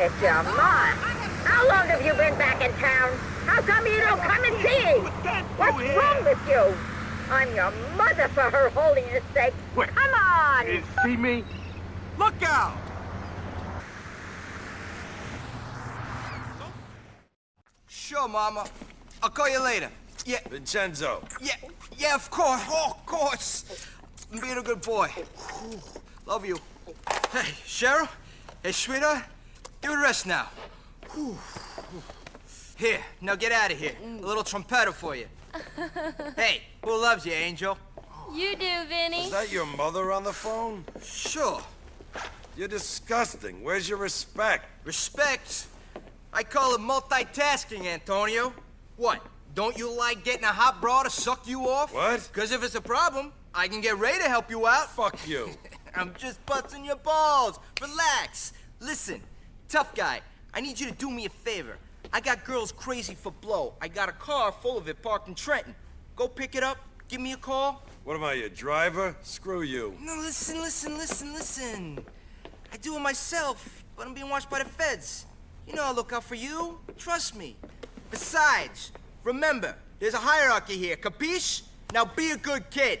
It's your mom. How long have you been back in town? How come you don't come and see? What's wrong with you? I'm your mother for her holiness sake. Wait. Come on! You see me? Look out! Sure, Mama. I'll call you later. Yeah, Vincenzo. yeah, yeah, of course. Oh, of course. I'm being a good boy. Love you. Hey, Cheryl. Hey, sweetheart. Give it a rest now. Here, now get out of here. A little trumpeter for you. hey, who loves you, Angel? You do, Vinny. Is that your mother on the phone? Sure. You're disgusting. Where's your respect? Respect? I call it multitasking, Antonio. What? Don't you like getting a hot bra to suck you off? What? Because if it's a problem, I can get Ray to help you out. Fuck you. I'm just busting your balls. Relax. Listen, tough guy, I need you to do me a favor. I got girls crazy for blow. I got a car full of it parked in Trenton. Go pick it up, give me a call. What am I, your driver? Screw you. No, listen, listen, listen, listen. I do it myself, but I'm being watched by the feds. You know I'll look out for you. Trust me. Besides, remember, there's a hierarchy here, capiche? Now be a good kid.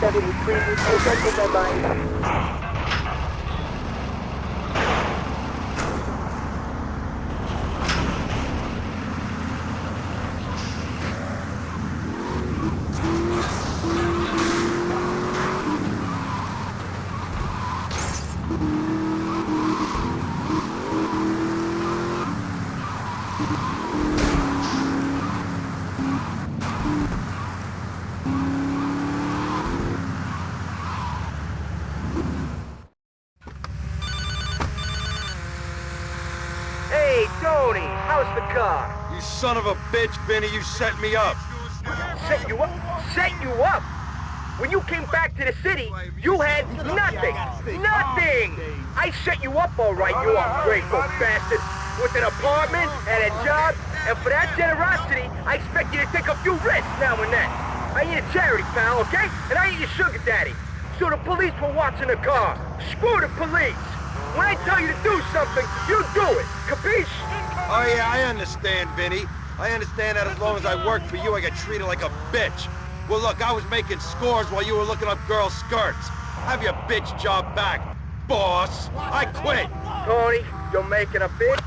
Response to a 1073, attention Hey, Tony, how's the car? You son of a bitch, Benny, you set me up. Set you up? Set you up? When you came back to the city, you had nothing. Nothing! I set you up all right, you ungrateful bastard. With an apartment and a job, and for that generosity, I expect you to take a few risks now and then. I ain't a charity, pal, okay? And I ain't your sugar daddy. So the police were watching the car. Screw the police. When I tell you to do something, you do it. Capiche? Oh, yeah, I understand, Vinny. I understand that as long as I work for you, I get treated like a bitch. Well, look, I was making scores while you were looking up girls' skirts. Have your bitch job back, boss. I quit. Tony, you're making a big